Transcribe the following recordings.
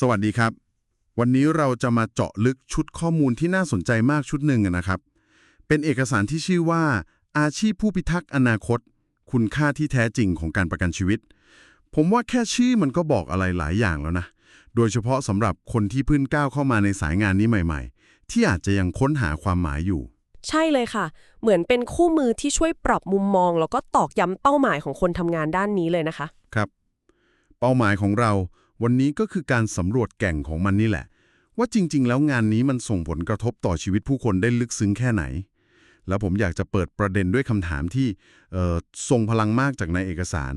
สวัสดีครับ วันนี้เราจะมาเจาะลึกชุดข้อมูลที่น่าสนใจมากชุดหนึ่งอะนะครับ เป็นเอกสารที่ชื่อว่า อาชีพผู้พิทักษ์อนาคต คุณค่าที่แท้จริงของการประกันชีวิต ผมว่าแค่ชื่อมันก็บอกอะไรหลายอย่างแล้วนะ โดยเฉพาะสำหรับคนที่เพิ่งก้าวเข้ามาในสายงานนี้ใหม่ ๆ ที่อาจจะยังค้นหาความหมายอยู่ ใช่เลยค่ะ เหมือนเป็นคู่มือที่ช่วยปรับมุมมอง แล้วก็ตอกย้ำเป้าหมายของคนทำงานด้านนี้เลยนะคะ ครับ เป้าหมายของเรา วันนี้ก็คือการสำรวจแก่งของมันนี่แหละ ว่าจริง ๆ แล้วงานนี้มันส่งผลกระทบต่อชีวิตผู้คนได้ลึกซึ้งแค่ไหน แล้วผมอยากจะเปิดประเด็นด้วยคำถามที่เอ่อทรงพลังมากจากในเอกสาร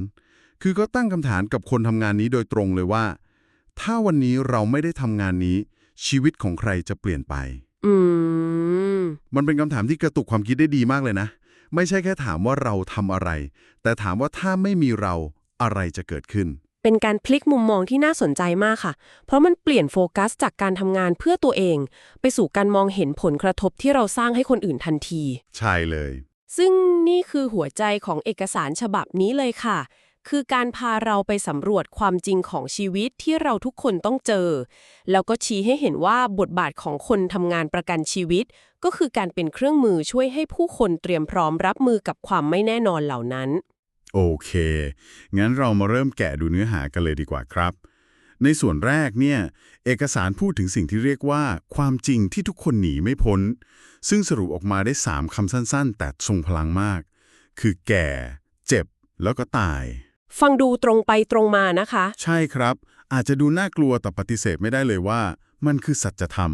คือก็ตั้งคำถามกับคนทำงานนี้โดยตรงเลยว่า ถ้าวันนี้เราไม่ได้ทำงานนี้ ชีวิตของใครจะเปลี่ยนไปอืมมันเป็นคำถามที่กระตุกความคิดได้ดีมากเลยนะ ไม่ใช่แค่ถามว่าเราทำอะไร แต่ถามว่าถ้าไม่มีเราอะไรจะเกิดขึ้น เป็นการพลิกมุมมองที่น่าสนใจมากค่ะ เพราะมันเปลี่ยนโฟกัสจากการทำงานเพื่อตัวเอง ไปสู่การมองเห็นผลกระทบที่เราสร้างให้คนอื่นทันที ใช่เลย ซึ่งนี่คือหัวใจของเอกสารฉบับนี้เลยค่ะ คือการพาเราไปสำรวจความจริงของชีวิตที่เราทุกคนต้องเจอ แล้วก็ชี้ให้เห็นว่าบทบาทของคนทำงานประกันชีวิต ก็คือการเป็นเครื่องมือช่วยให้ผู้คนเตรียมพร้อมรับมือกับความไม่แน่นอนเหล่านั้น โอเค งั้นเรามาเริ่มแกะดูเนื้อหากันเลยดีกว่าครับ ในส่วนแรกเนี่ย เอกสารพูดถึงสิ่งที่เรียกว่า ความจริงที่ทุกคนหนีไม่พ้น ซึ่งสรุปออกมาได้ 3คำสั้น ๆ แต่ทรงพลังมาก คือแก่ เจ็บ แล้วก็ตาย ฟังดูตรงไปตรงมานะคะ ใช่ครับ อาจจะดูน่ากลัวแต่ปฏิเสธไม่ได้เลยว่า มันคือสัจธรรม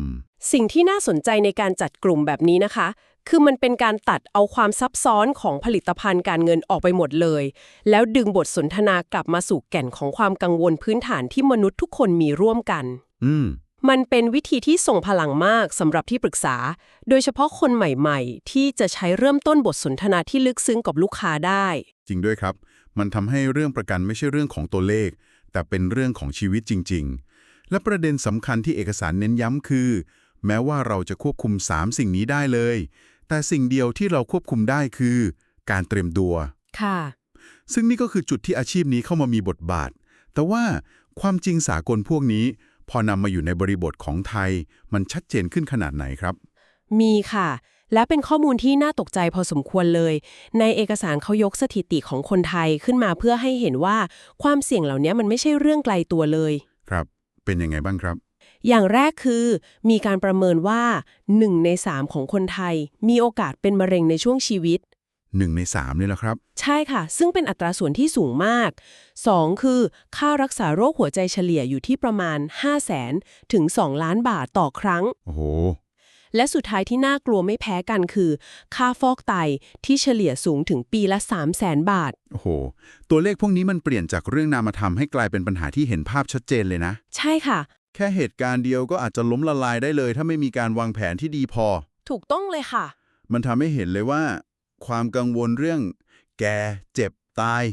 สิ่งที่น่าสนใจในการจัดกลุ่มแบบนี้นะคะ คือมันเป็นการตัดเอาความซับซ้อนของผลิตภัณฑ์การเงินออกไปหมดเลย แล้วดึงบทสนทนากลับมาสู่แก่นของความกังวลพื้นฐานที่มนุษย์ทุกคนมีร่วมกัน อืมมันเป็นวิธีที่ส่งพลังมากสำหรับที่ปรึกษา โดยเฉพาะคนใหม่ๆ ที่จะใช้เริ่มต้นบทสนทนาที่ลึกซึ้งกับลูกค้าได้ จริงด้วยครับ มันทำให้เรื่องประกันไม่ใช่เรื่องของตัวเลข แต่เป็นเรื่องของชีวิตจริง ๆ และประเด็นสำคัญที่เอกสารเน้นย้ำคือ แม้ว่าเราจะควบคุม 3 สิ่งนี้ได้เลย แต่สิ่งเดียวที่เราควบคุมได้คือ การเตรียมตัวค่ะ ซึ่งนี่ก็คือจุดที่อาชีพนี้เข้ามามีบทบาท แต่ว่าความจริงสากลพวกนี้ พอนำมาอยู่ในบริบทของไทย มันชัดเจนขึ้นขนาดไหนครับ มีค่ะ และเป็นข้อมูลที่น่าตกใจพอสมควรเลย ในเอกสารเขายกสถิติของคนไทยขึ้นมาเพื่อให้เห็นว่าความเสี่ยงเหล่านี้มันไม่ใช่เรื่องไกลตัวเลย ครับ เป็นยังไงบ้างครับ อย่างแรกคือมีการประเมินว่า 1 ใน 3 ของคนไทย มีโอกาสเป็นมะเร็งในช่วงชีวิต 1 ใน3นี่แหละครับ ใช่ค่ะ ซึ่งเป็นอัตราส่วนที่สูงมาก 2 คือ ค่ารักษาโรคหัวใจเฉลี่ยอยู่ที่ประมาณ 5 0 0แสนถึง 2 ล้านบาทต่อครั้ง โอ้โหและสุดท้ายที่น่ากลัวไม่แพ้กันคือ ค่าฟอกไตที่เฉลี่ยสูงถึงปีละ 3 0 0แสนบาท โอ้โห ตัวเลขพวกนี้มันเปลี่ยนจากเรื่องนามธรรมให้กลายเป็นปัญหาที่เห็นภาพชัดเจนเลยนะ ใช่ค่ะ แค่เหตุการณ์เดียวก็อาจจะล้มละลายได้เลย ถ้าไม่มีการวางแผนที่ดีพอ ถูกต้องเลยค่ะ มันทำให้เห็นเลยว่า ความกังวลเรื่อง แก่เจ็บตาย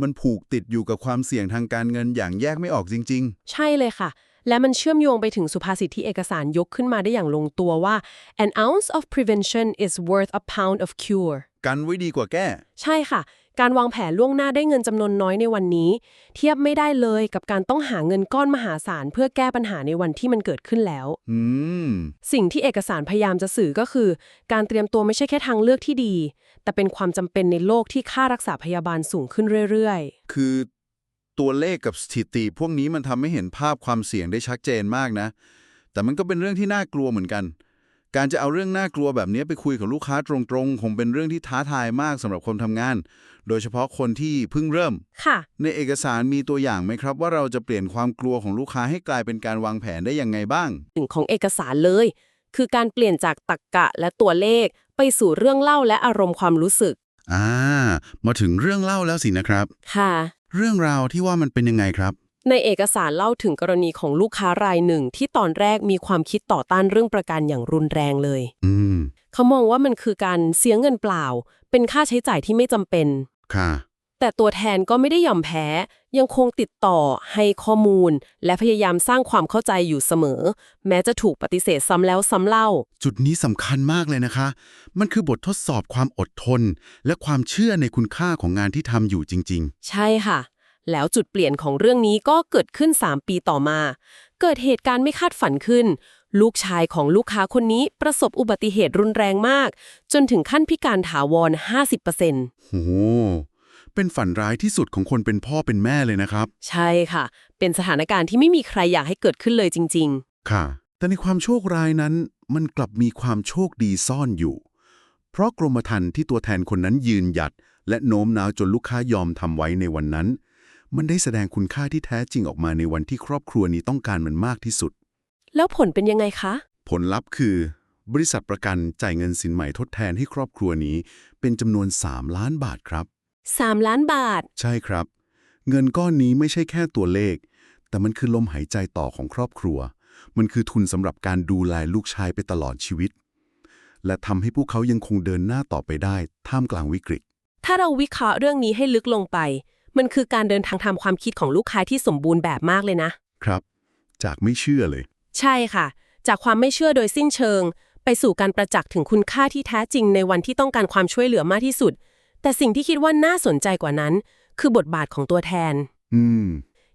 มันผูกติดอยู่กับความเสี่ยงทางการเงินอย่างแยกไม่ออกจริง ใช่เลยค่ะ และมันเชื่อมโยงไปถึงสุภาษิตที่เอกสารยกขึ้นมาได้อย่างลงตัวว่า an ounce of prevention is worth a pound of cure ๆ กันไว้ดีกว่าแก้ ใช่ค่ะ การวางแผนล่วงหน้าได้เงินจำนวนน้อยในวันนี้ เทียบไม่ได้เลยกับการต้องหาเงินก้อนมหาศาลเพื่อแก้ปัญหาในวันที่มันเกิดขึ้นแล้วอืมสิ่งที่เอกสารพยายามจะสื่อก็คือ การเตรียมตัวไม่ใช่แค่ทางเลือกที่ดี แต่เป็นความจำเป็นในโลกที่ค่ารักษาพยาบาลสูงขึ้นเรื่อยคือตัวเลขกับสถิติ พวกนี้มันทำให้เห็นภาพความเสี่ยงได้ชัดเจนมากนะ แต่มันก็เป็นเรื่องที่น่ากลัวเหมือนกัน การจะเอาเรื่องน่ากลัวแบบนี้ไปคุยกับลูกค้าตรงๆคงเป็นเรื่องที่ท้าทายมากสำหรับคนทำงาน โดยเฉพาะคนที่เพิ่งเริ่มๆค่ะ ในเอกสารมีตัวอย่างไหมครับ ว่าเราจะเปลี่ยนความกลัวของลูกค้าให้กลายเป็นการวางแผนได้ยังไงบ้างหนึ่งของเอกสารเลย คือการเปลี่ยนจากตรรกกะและตัวเลข ไปสู่เรื่องเล่าและอารมณ์ความรู้สึก อ่า มาถึงเรื่องเล่าแล้วสินะครับ ค่ะ เรื่องราวที่ว่ามันเป็นยังไงครับ ในเอกสารเล่าถึงกรณีของลูกค้ารายหนึ่งที่ตอนแรกมีความคิดต่อต้านเรื่องประกันอย่างรุนแรงเลย อืม เขามองว่ามันคือการเสียเงินเปล่า เป็นค่าใช้จ่ายที่ไม่จำเป็น ค่ะ แต่ตัวแทนก็ไม่ได้ยอมแพ้ ยังคงติดต่อให้ข้อมูล และพยายามสร้างความเข้าใจอยู่เสมอ แม้จะถูกปฏิเสธซ้ำแล้วซ้ำเล่า จุดนี้สำคัญมากเลยนะคะ มันคือบททดสอบความอดทน และความเชื่อในคุณค่าของงานที่ทำอยู่จริงใช่ค่ะ แล้วจุดเปลี่ยนของเรื่องนี้ก็เกิดขึ้น 3 ปีต่อมา เกิดเหตุการณ์ไม่คาดฝันขึ้น ลูกชายของลูกค้าคนนี้ประสบอุบัติเหตุรุนแรงมาก จนถึงขั้นพิการถาวร 50%โอ้โหเป็นฝันร้ายที่สุดของคนเป็นพ่อเป็นแม่เลยนะครับ ใช่ค่ะ เป็นสถานการณ์ที่ไม่มีใครอยากให้เกิดขึ้นเลยจริงค่ะ แต่ในความโชคร้ายนั้น มันกลับมีความโชคดีซ่อนอยู่ เพราะกรมธรรม์ที่ตัวแทนคนนั้นยืนหยัด และโน้มน้าวจนลูกค้ายอมทำไว้ในวันนั้น มันได้แสดงคุณค่าที่แท้จริงออกมาในวันที่ครอบครัวนี้ต้องการมันมากที่สุดๆแล้วผลเป็นยังไงคะ ผลลัพธ์คือ บริษัทประกันจ่ายเงินสินใหม่ทดแทนให้ครอบครัวนี้ เป็นจำนวน 3 ล้านบาทครับ 3 ล้านบาท ใช่ครับ เงินก้อนนี้ไม่ใช่แค่ตัวเลข แต่มันคือลมหายใจต่อของครอบครัว มันคือทุนสำหรับการดูแลลูกชายไปตลอดชีวิต และทำให้พวกเขายังคงเดินหน้าต่อไปได้ท่ามกลางวิกฤต ถ้าเราวิเคราะห์เรื่องนี้ให้ลึกลงไป มันคือการเดินทางทำความคิดของลูกค้าที่สมบูรณ์แบบมากเลยนะ ครับ จากไม่เชื่อเลย ใช่ค่ะ จากความไม่เชื่อโดยสิ้นเชิง ไปสู่การประจักษ์ถึงคุณค่าที่แท้จริงในวันที่ต้องการความช่วยเหลือมากที่สุด แต่สิ่งที่คิดว่าน่าสนใจกว่านั้น คือบทบาทของตัวแทน อืม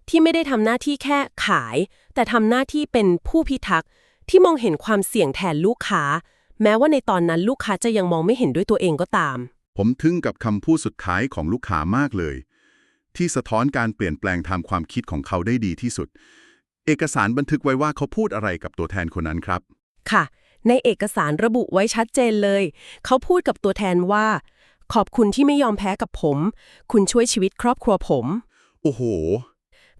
ที่ไม่ได้ทำหน้าที่แค่ขาย แต่ทำหน้าที่เป็นผู้พิทักษ์ที่มองเห็นความเสี่ยงแทนลูกค้า แม้ว่าในตอนนั้นลูกค้าจะยังมองไม่เห็นด้วยตัวเองก็ตาม ผมทึ่งกับคำพูดสุดท้ายของลูกค้ามากเลย ที่สะท้อนการเปลี่ยนแปลงทางความคิดของเขาได้ดีที่สุด เอกสารบันทึกไว้ว่าเขาพูดอะไรกับตัวแทนคนนั้นครับ ค่ะ ในเอกสารระบุไว้ชัดเจนเลย เขาพูดกับตัวแทนว่า ขอบคุณที่ไม่ยอมแพ้กับผม คุณช่วยชีวิตครอบครัวผม โอ้โห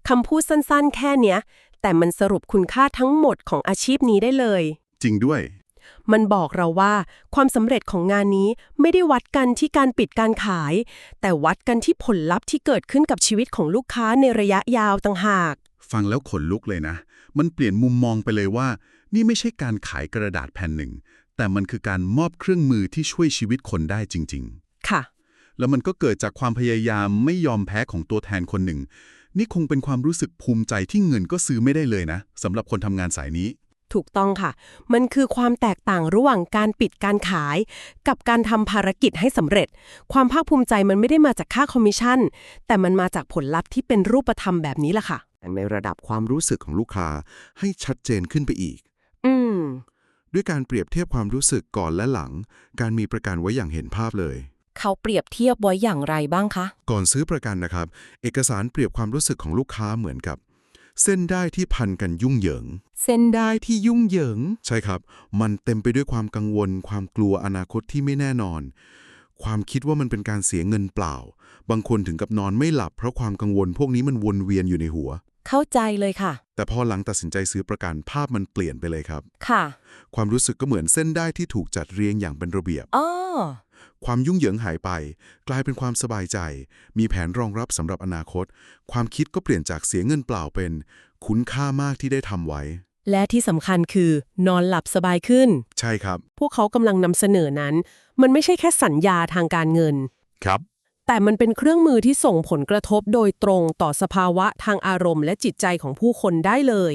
คำพูดสั้นๆ แค่เนี้ย แต่มันสรุปคุณค่าทั้งหมดของอาชีพนี้ได้เลย จริงด้วย มันบอกเราว่าความสำเร็จของงานนี้ไม่ได้วัดกันที่การปิดการขาย แต่วัดกันที่ผลลัพธ์ที่เกิดขึ้นกับชีวิตของลูกค้าในระยะยาวต่างหาก ฟังแล้วขนลุกเลยนะ มันเปลี่ยนมุมมองไปเลยว่า นี่ไม่ใช่การขายกระดาษแผ่นหนึ่ง แต่มันคือการมอบเครื่องมือที่ช่วยชีวิตคนได้จริงค่ะๆแล้วมันก็เกิดจากความพยายามไม่ยอมแพ้ของตัวแทนคนหนึ่ง นี่คงเป็นความรู้สึกภูมิใจที่เงินก็ซื้อไม่ได้เลยนะสำหรับคนทำงานสายนี้ ถูกต้องค่ะ มันคือความแตกต่างระหว่างการปิดการขาย กับการทำภารกิจให้สำเร็จ ความภาคภูมิใจมันไม่ได้มาจากค่าคอมมิชชั่น แต่มันมาจากผลลัพธ์ที่เป็นรูปธรรมแบบนี้แหละค่ะ ในระดับความรู้สึกของลูกค้าให้ชัดเจนขึ้นไปอีก อืม ด้วยการเปรียบเทียบความรู้สึกก่อนและหลัง การมีประกันไว้อย่างเห็นภาพเลย เขาเปรียบเทียบไว้อย่างไรบ้างคะ ก่อนซื้อประกันนะครับ เอกสารเปรียบความรู้สึกของลูกค้าเหมือนกับ เส้นได้ที่พันกันยุ่งเหยิง เส้นได้ที่ยุ่งเหยิง ใช่ครับ มันเต็มไปด้วยความกังวล ความกลัวอนาคตที่ไม่แน่นอน ความคิดว่ามันเป็นการเสียเงินเปล่า บางคนถึงกับนอนไม่หลับ เพราะความกังวลพวกนี้มันวนเวียนอยู่ในหัว เข้าใจเลยค่ะ แต่พอหลังตัดสินใจซื้อประกันภาพมันเปลี่ยนไปเลยครับ ค่ะ ความรู้สึกก็เหมือนเส้นได้ที่ถูกจัดเรียงอย่างเป็นระเบียบอ๋อ ความยุ่งเหยิงหายไป กลายเป็นความสบายใจ มีแผนรองรับสำหรับอนาคต ความคิดก็เปลี่ยนจากเสียเงินเปล่าเป็น คุ้นค่ามากที่ได้ทำไว้ และที่สำคัญคือนอนหลับสบายขึ้น ใช่ครับ พวกเขากำลังนำเสนอนั้น มันไม่ใช่แค่สัญญาทางการเงิน ครับ แต่มันเป็นเครื่องมือที่ส่งผลกระทบโดยตรงต่อสภาวะทางอารมณ์ และจิตใจของผู้คนได้เลย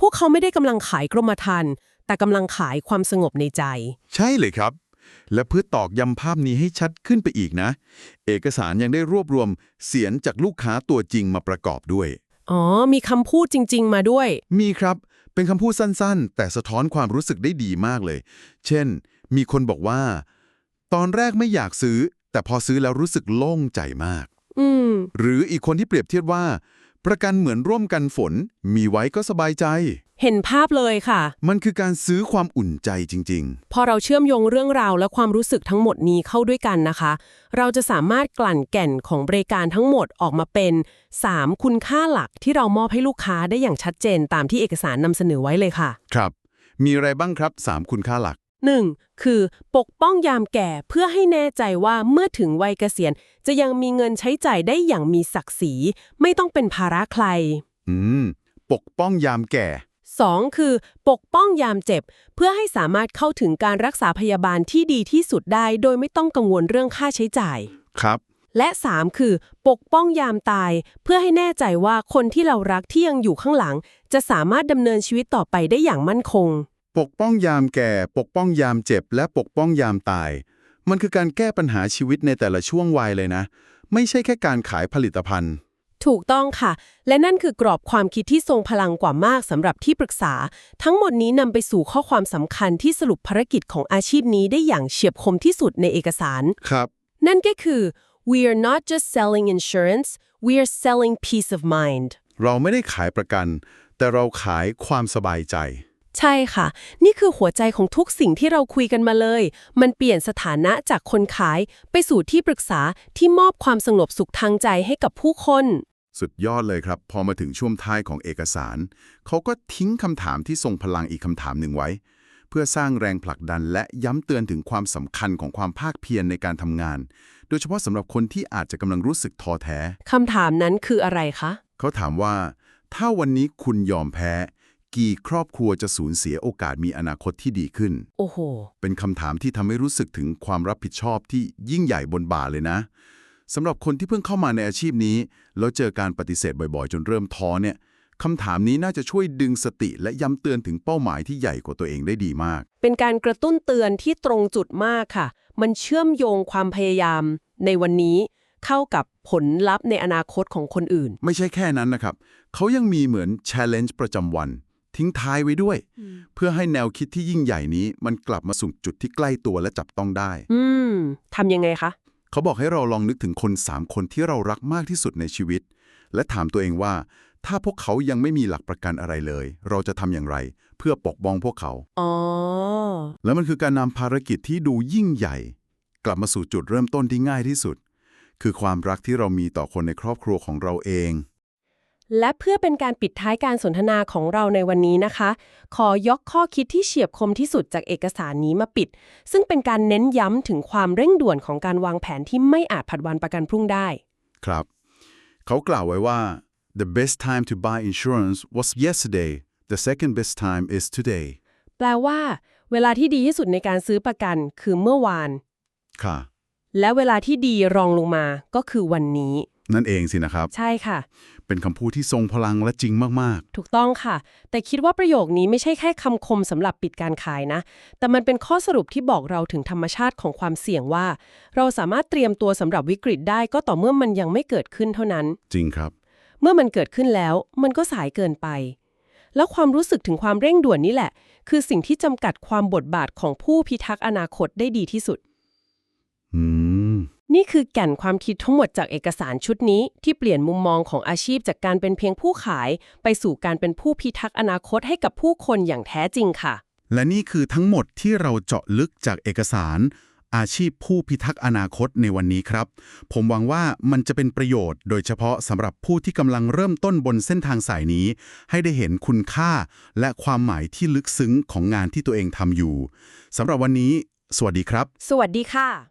พวกเขาไม่ได้กำลังขายกรมธรรม์แต่กำลังขายความสงบในใจ ใช่เลยครับ และเพื่อตอกย้ำภาพนี้ให้ชัดขึ้นไปอีกนะ เอกสารยังได้รวบรวมเสียงจากลูกค้าตัวจริงมาประกอบด้วย อ๋อ มีคำพูดจริง ๆ มาด้วย มีครับ เป็นคำพูดสั้นๆ แต่สะท้อนความรู้สึกได้ดีมากเลย เช่น มีคนบอกว่า ตอนแรกไม่อยากซื้อ แต่พอซื้อแล้วรู้สึกโล่งใจมาก อืม หรืออีกคนที่เปรียบเทียบว่า ประกันเหมือนร่วมกันฝน มีไว้ก็สบายใจ เห็นภาพเลยค่ะ มันคือการซื้อความอุ่นใจจริง พอเราเชื่อมโยงเรื่องราวและความรู้สึกทั้งหมดนี้เข้าด้วยกันนะคะ เราจะสามารถกลั่นแก่นของบริการทั้งหมดออกมาเป็น 3 คุณค่าหลักที่เรามอบให้ลูกค้าได้อย่างชัดเจนตามที่เอกสารนำเสนอไว้เลยค่ะ ๆ ครับ มีอะไรบ้างครับ 3 คุณค่าหลัก 1. คือปกป้องยามแก่เพื่อให้แน่ใจว่าเมื่อถึงวัยเกษียณ จะยังมีเงินใช้จ่ายได้อย่างมีศักดิ์ศรี ไม่ต้องเป็นภาระใคร อืม ปกป้องยามแก่ 2. คือ ปกป้องยามเจ็บ เพื่อให้สามารถเข้าถึงการรักษาพยาบาลที่ดีที่สุดได้ โดยไม่ต้องกังวลเรื่องค่าใช้จ่าย ครับ และ 3 คือ ปกป้องยามตาย เพื่อให้แน่ใจว่าคนที่เรารักที่ยังอยู่ข้างหลัง จะสามารถดำเนินชีวิตต่อไปได้อย่างมั่นคง ปกป้องยามแก่ ปกป้องยามเจ็บ และปกป้องยามตาย มันคือการแก้ปัญหาชีวิตในแต่ละช่วงวัยเลยนะ ไม่ใช่แค่การขายผลิตภัณฑ์ ถูกต้องค่ะ และนั่นคือกรอบความคิดที่ทรงพลังกว่ามากสำหรับที่ปรึกษา ทั้งหมดนี้นำไปสู่ข้อความสำคัญที่สรุปภารกิจของอาชีพนี้ได้อย่างเฉียบคมที่สุดในเอกสาร ครับ นั่นก็คือ we are not just selling insurance we are selling peace of mind เราไม่ได้ขายประกัน แต่เราขายความสบายใจ ใช่ค่ะ นี่คือหัวใจของทุกสิ่งที่เราคุยกันมาเลย มันเปลี่ยนสถานะจากคนขาย ไปสู่ที่ปรึกษาที่มอบความสงบสุขทางใจให้กับผู้คน สุดยอดเลยครับ พอมาถึงช่วงท้ายของเอกสาร เขาก็ทิ้งคำถามที่ทรงพลังอีกคำถามหนึ่งไว้ เพื่อสร้างแรงผลักดันและย้ำเตือนถึงความสำคัญของความภาคเพียรในการทำงาน โดยเฉพาะสำหรับคนที่อาจจะกำลังรู้สึกท้อแท้คำถามนั้นคืออะไรคะ เขาถามว่า ถ้าวันนี้คุณยอมแพ้ กี่ครอบครัวจะสูญเสียโอกาสมีอนาคตที่ดีขึ้น โอ้โห เป็นคำถามที่ทำให้รู้สึกถึงความรับผิดชอบที่ยิ่งใหญ่บนบ่าเลยนะ สำหรับคนที่เพิ่งเข้ามาในอาชีพนี้ แล้วเจอการปฏิเสธบ่อยๆ จนเริ่มท้อเนี่ยคำถามนี้น่าจะช่วยดึงสติและย้ำเตือนถึงเป้าหมายที่ใหญ่กว่าตัวเองได้ดีมาก เป็นการกระตุ้นเตือนที่ตรงจุดมากค่ะ มันเชื่อมโยงความพยายาม ในวันนี้เข้ากับผลลัพธ์ในอนาคตของคนอื่น ไม่ใช่แค่นั้นนะครับ เขายังมีเหมือน challenge ประจำวัน ทิ้งท้ายไว้ด้วย เพื่อให้แนวคิดที่ยิ่งใหญ่นี้ มันกลับมาสู่จุดที่ใกล้ตัวและจับต้องได้ อืมทำยังไงคะ เขาบอกให้เราลองนึกถึงคน3คนที่เรารักมากที่สุดในชีวิต และถามตัวเองว่า ถ้าพวกเขายังไม่มีหลักประกันอะไรเลย เราจะทำอย่างไร เพื่อปกป้องพวกเขาอ๋อและมันคือการนำภารกิจที่ดูยิ่งใหญ่ กลับมาสู่จุดเริ่มต้นที่ง่ายที่สุด คือความรักที่เรามีต่อคนในครอบครัวของเราเอง และเพื่อเป็นการปิดท้ายการสนทนาของเราในวันนี้นะคะ ขอยกข้อคิดที่เฉียบคมที่สุดจากเอกสารนี้มาปิด ซึ่งเป็นการเน้นย้ำถึงความเร่งด่วนของการวางแผนที่ไม่อาจผัดวันประกันพรุ่งได้ ครับ เขากล่าวไว้ว่า the best time to buy insurance was yesterday the second best time is today แปลว่า เวลาที่ดีที่สุดในการซื้อประกันคือเมื่อวาน ค่ะ และเวลาที่ดีรองลงมาก็คือวันนี้ นั่นเองสินะครับ ใช่ค่ะ เป็นคำพูดที่ทรงพลังและจริงมาก ถูกต้องค่ะ แต่คิดว่าประโยคนี้ไม่ใช่แค่คำคมสำหรับปิดการขายนะ แต่มันเป็นข้อสรุปที่บอกเราถึงธรรมชาติของความเสี่ยงว่า เราสามารถเตรียมตัวสำหรับวิกฤตได้ก็ต่อเมื่อมันยังไม่เกิดขึ้นเท่านั้น ๆ จริงครับ เมื่อมันเกิดขึ้นแล้วมันก็สายเกินไป แล้วความรู้สึกถึงความเร่งด่วนนี่แหละ คือสิ่งที่จำกัดความบทบาทของผู้พิทักษ์อนาคตได้ดีที่สุด อืม นี่คือแก่นความคิดทั้งหมดจากเอกสารชุดนี้ที่เปลี่ยนมุมมองของอาชีพจากการเป็นเพียงผู้ขาย ไปสู่การเป็นผู้พิทักษ์อนาคตให้กับผู้คนอย่างแท้จริงค่ะ และนี่คือทั้งหมดที่เราเจาะลึกจากเอกสาร อาชีพผู้พิทักษ์อนาคตในวันนี้ครับ ผมหวังว่ามันจะเป็นประโยชน์ โดยเฉพาะสำหรับผู้ที่กำลังเริ่มต้นบนเส้นทางสายนี้ ให้ได้เห็นคุณค่า และความหมายที่ลึกซึ้งของงานที่ตัวเองทำอยู่สำหรับวันนี้ สวัสดีครับ สวัสดีค่ะ